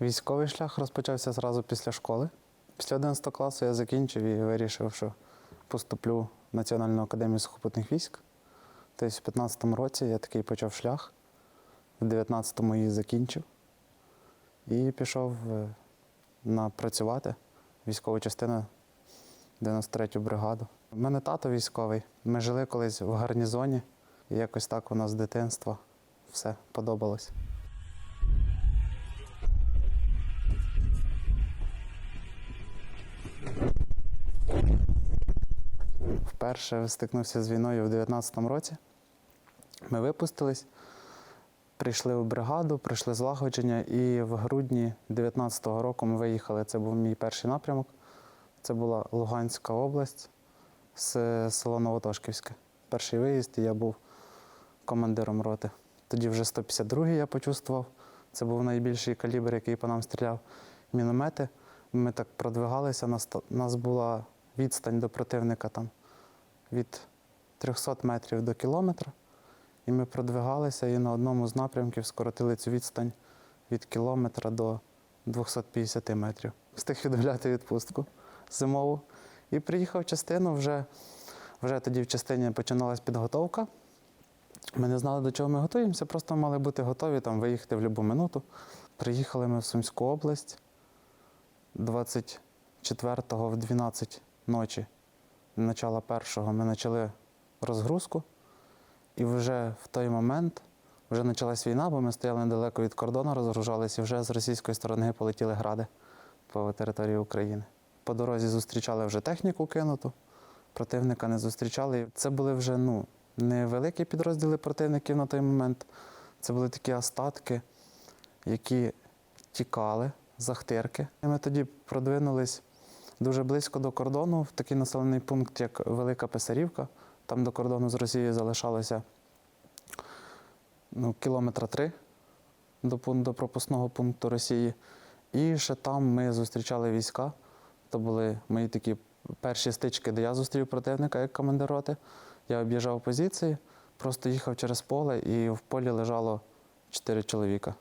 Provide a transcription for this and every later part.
Військовий шлях розпочався зразу після школи. Після 11 класу я закінчив і вирішив, що поступлю в Національну академію сухопутних військ. Тобто в 15-му році я такий почав шлях, в 19-му її закінчив і пішов е, на працювати військову частину 93-ю бригаду. У мене тато військовий. Ми жили колись в гарнізоні, і якось так у нас з дитинства все подобалось. Вперше стикнувся з війною в 19-му році. Ми випустились, прийшли в бригаду, прийшли злагодження, і в грудні 19-го року ми виїхали. Це був мій перший напрямок. Це була Луганська область з село Новотошківське. Перший виїзд, і я був командиром роти. Тоді вже 152-й я почувствував. Це був найбільший калібр, який по нам стріляв. Міномети. Ми так продвигалися. Нас, нас була відстань до противника там від 300 метрів до кілометра. І ми продвигалися і на одному з напрямків скоротили цю відстань від кілометра до 250 метрів. Встиг відгуляти відпустку зимову. І приїхав в частину, вже, вже тоді в частині починалась підготовка. Ми не знали, до чого ми готуємося, просто мали бути готові там, виїхати в будь-яку минуту. Приїхали ми в Сумську область 24-го в 12 ночі, начала першого, ми почали розгрузку. І вже в той момент вже почалась війна, бо ми стояли недалеко від кордону, розгружалися, і вже з російської сторони полетіли гради по території України. По дорозі зустрічали вже техніку кинуту, противника не зустрічали. Це були вже ну, не підрозділи противників на той момент. Це були такі остатки, які тікали з Ахтирки. І ми тоді продвинулись дуже близько до кордону, в такий населений пункт, як Велика Писарівка. Там до кордону з Росією залишалося ну, кілометра три до, до пропускного пункту Росії. І ще там ми зустрічали війська. То були мої такі перші стички, де я зустрів противника як командир роти. Я об'їжджав позиції, просто їхав через поле, і в полі лежало чотири чоловіка,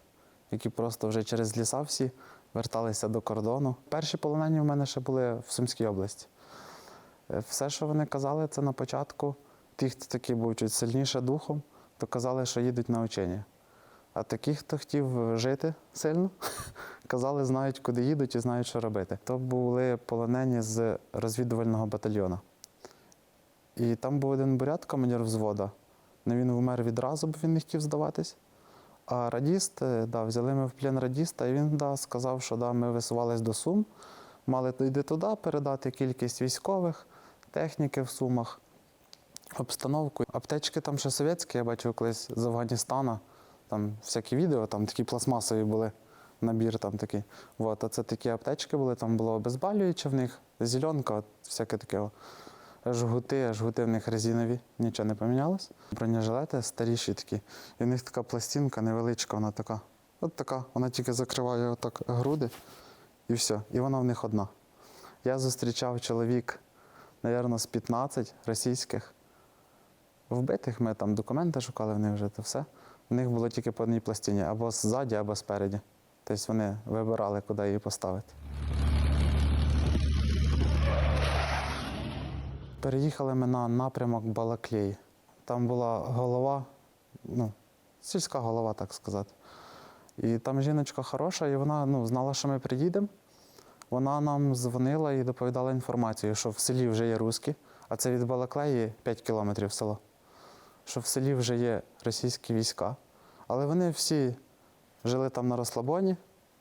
які просто вже через ліса всі верталися до кордону. Перші полонені в мене ще були в Сумській області. Е, Все, що вони казали, це на початку. Ті, хто такі був чуть сильніше духом, то казали, що їдуть на учення. А такі, хто хотів жити сильно, казали, знають, куди їдуть і знають, що робити. То були полонені з розвідувального батальйону. І там був один бурят, командир взвода. Ну, він вмер відразу, бо він не хотів здаватись. А радіст, да, взяли ми в плен радіста, і він да, сказав, що да, ми висувались до Сум, мали йти туди, передати кількість військових, техніки в Сумах, обстановку. Аптечки там ще совєтські, я бачив колись з Афганістана, там всякі відео, там такі пластмасові були, набір там такий. От, а це такі аптечки були, там було обезболююче в них, зеленка, всяке таке. Жгути, жгути в них резинові, нічого не помінялось. Бронежилети старіші такі. І в них така пластинка невеличка, вона така. От така, вона тільки закриває отак груди і все. І вона в них одна. Я зустрічав чоловік, мабуть, з 15 російських. Вбитих ми там документи шукали, в них вже то все. В них було тільки по одній пластині, або ззаді, або спереді. Тобто вони вибирали, куди її поставити. Переїхали ми на напрямок Балаклеї. Там була голова, ну, сільська голова, так сказати. І там жіночка хороша, і вона ну, знала, що ми приїдемо. Вона нам дзвонила і доповідала інформацію, що в селі вже є руські, а це від Балаклеї 5 кілометрів село. Що в селі вже є російські війська. Але вони всі жили там на розслабоні,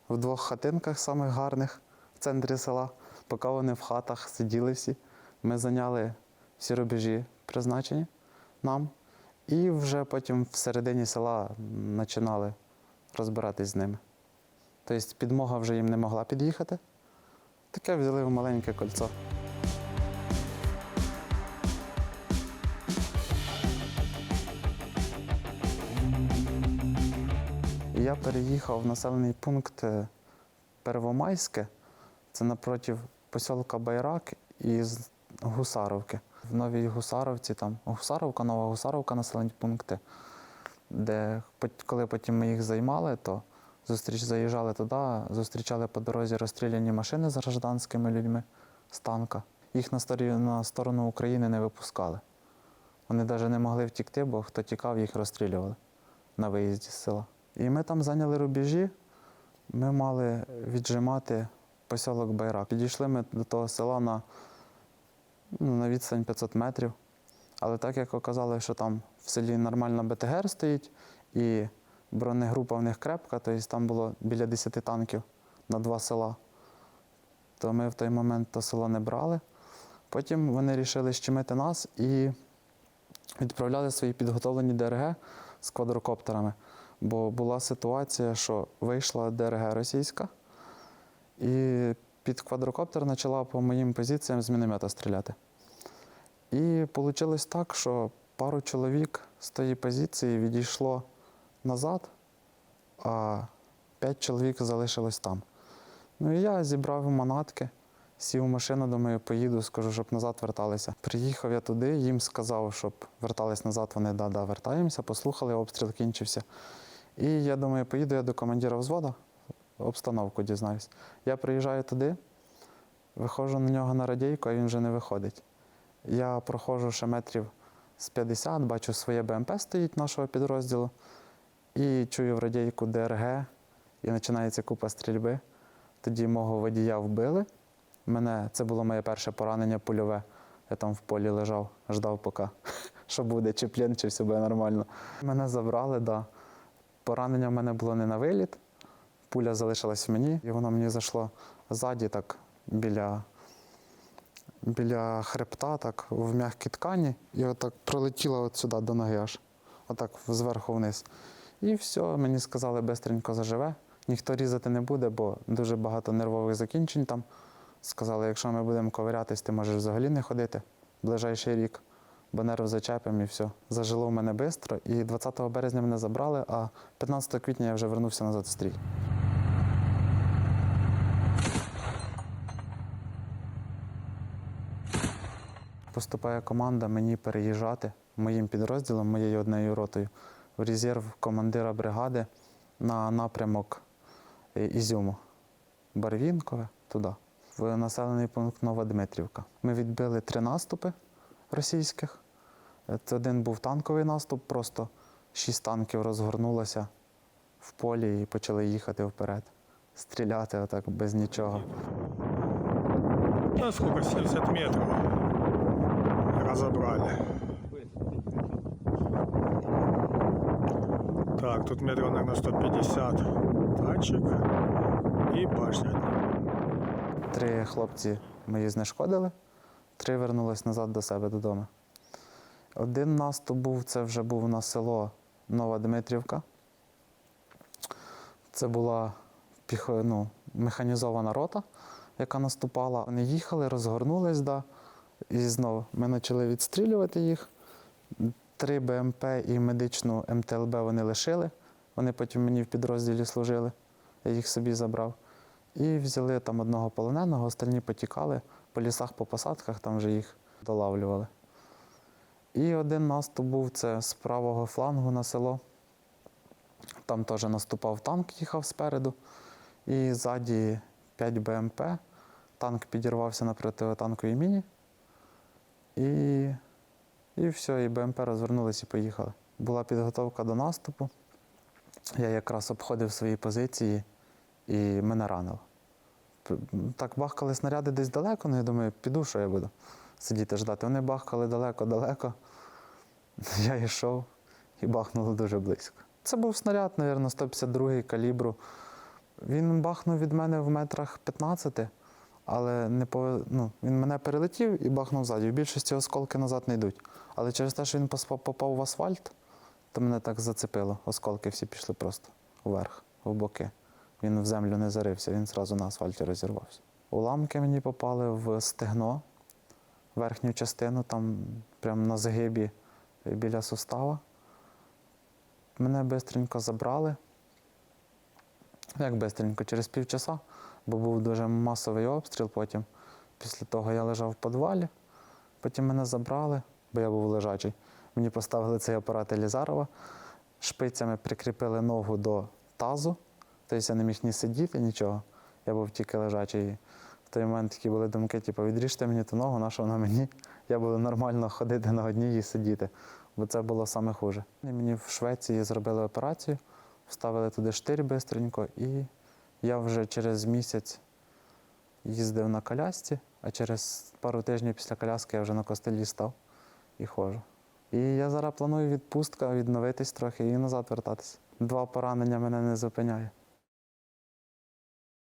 в двох хатинках самих гарних в центрі села. Поки вони в хатах сиділи всі, ми зайняли всі рубежі призначені нам. І вже потім всередині села починали розбиратись з ними. Тобто підмога вже їм не могла під'їхати. Таке взяли в маленьке кольцо. Я переїхав в населений пункт е, Первомайське, це напроти посілка Байрак із Гусаровки. В Новій Гусаровці, там Гусаровка, Нова Гусаровка, населені пункти, де коли потім ми їх займали, то Зустріч заїжджали туди, зустрічали по дорозі розстріляні машини з гражданськими людьми з танка. Їх на, сторону України не випускали. Вони навіть не могли втікти, бо хто тікав, їх розстрілювали на виїзді з села. І ми там зайняли рубежі. Ми мали віджимати посілок Байрак. Підійшли ми до того села на, ну, на відстань 500 метрів. Але так як оказалося, що там в селі нормальна БТГР стоїть, і бронегрупа в них крепка, тобто там було біля 10 танків на два села, то ми в той момент то село не брали. Потім вони вирішили щемити нас і відправляли свої підготовлені ДРГ з квадрокоптерами. Бо була ситуація, що вийшла ДРГ російська, і під квадрокоптер почала по моїм позиціям з міномета стріляти. І вийшло так, що пару чоловік з тої позиції відійшло назад, а п'ять чоловік залишилось там. Ну і я зібрав манатки, сів в машину, думаю, поїду, скажу, щоб назад верталися. Приїхав я туди, їм сказав, щоб вертались назад. Вони да-да, вертаємося, послухали, обстріл кінчився. І я думаю, поїду я до командира взводу, обстановку дізнаюсь. Я приїжджаю туди, виходжу на нього на радійку, а він вже не виходить. Я проходжу ще метрів з 50, бачу своє БМП стоїть нашого підрозділу, і чую в радійку ДРГ, і починається купа стрільби. Тоді мого водія вбили. Мене, це було моє перше поранення польове. Я там в полі лежав, ждав, поки що буде, чи плен, чи все буде нормально. Мене забрали, да. Поранення в мене було не на виліт. Пуля залишилась в мені, і воно мені зайшло ззаді, так біля, біля хребта, так в м'якій ткані, і отак пролетіло от сюди до ноги аж, отак зверху вниз. І все, мені сказали, бистренько заживе. Ніхто різати не буде, бо дуже багато нервових закінчень там. Сказали, якщо ми будемо ковирятись, ти можеш взагалі не ходити ближайший рік, бо нерв зачепимо і все. Зажило в мене швидко, і 20 березня мене забрали, а 15 квітня я вже вернувся назад в стрій. Поступає команда мені переїжджати моїм підрозділом, моєю однією ротою, в резерв командира бригади на напрямок е, Ізюму. Барвінкове, туди, в населений пункт Новодмитрівка. Ми відбили три наступи російських. Це один був танковий наступ, просто шість танків розгорнулося в полі і почали їхати вперед, стріляти отак без нічого. Сколько, 70 метров. Разобрали. Так, тут метров, наверное, 150 танчик и башня. Три хлопці мої знешкодили, три вернулись назад до себе додому. Один наступ був, це вже був на село Нова Дмитрівка. Це була ну, механізована рота, яка наступала. Вони їхали, розгорнулись, да, і знову ми почали відстрілювати їх. Три БМП і медичну МТЛБ вони лишили. Вони потім мені в підрозділі служили, я їх собі забрав. І взяли там одного полоненого, остальні потікали по лісах, по посадках, там вже їх долавлювали. І один наступ був це з правого флангу на село. Там теж наступав танк, їхав спереду. І ззаді 5 БМП. Танк підірвався на протитанковій міні. І, і все, і БМП розвернулись і поїхали. Була підготовка до наступу. Я якраз обходив свої позиції і мене ранило. Так бахкали снаряди десь далеко, ну я думаю, піду, що я буду сидіти ждати. Вони бахкали далеко-далеко. Я йшов і бахнуло дуже близько. Це був снаряд, мабуть, 152 калібру. Він бахнув від мене в метрах 15, але не по, ну, він мене перелетів і бахнув ззаді. В більшості осколки назад не йдуть. Але через те, що він попав в асфальт, то мене так зацепило. Осколки всі пішли просто вверх, в боки. Він в землю не зарився, він зразу на асфальті розірвався. Уламки мені попали в стегно, верхню частину, там прямо на загибі е, біля сустава. Мене швидко забрали. Як швидко? Через півчаса, бо був дуже масовий обстріл потім. Після того я лежав в підвалі, потім мене забрали, бо я був лежачий. Мені поставили цей апарат Елізарова, шпицями прикріпили ногу до тазу, Тобто я не міг ні сидіти, нічого. Я був тільки лежачий. В той момент такі були думки, типу, відріжте мені ту ногу, на вона мені? Я буду нормально ходити на одній і сидіти. Бо це було саме хуже. І мені в Швеції зробили операцію, вставили туди штир бистренько, і я вже через місяць їздив на колясці, а через пару тижнів після коляски я вже на костелі став і ходжу. І я зараз планую відпустка, відновитись трохи і назад вертатися. Два поранення мене не зупиняє.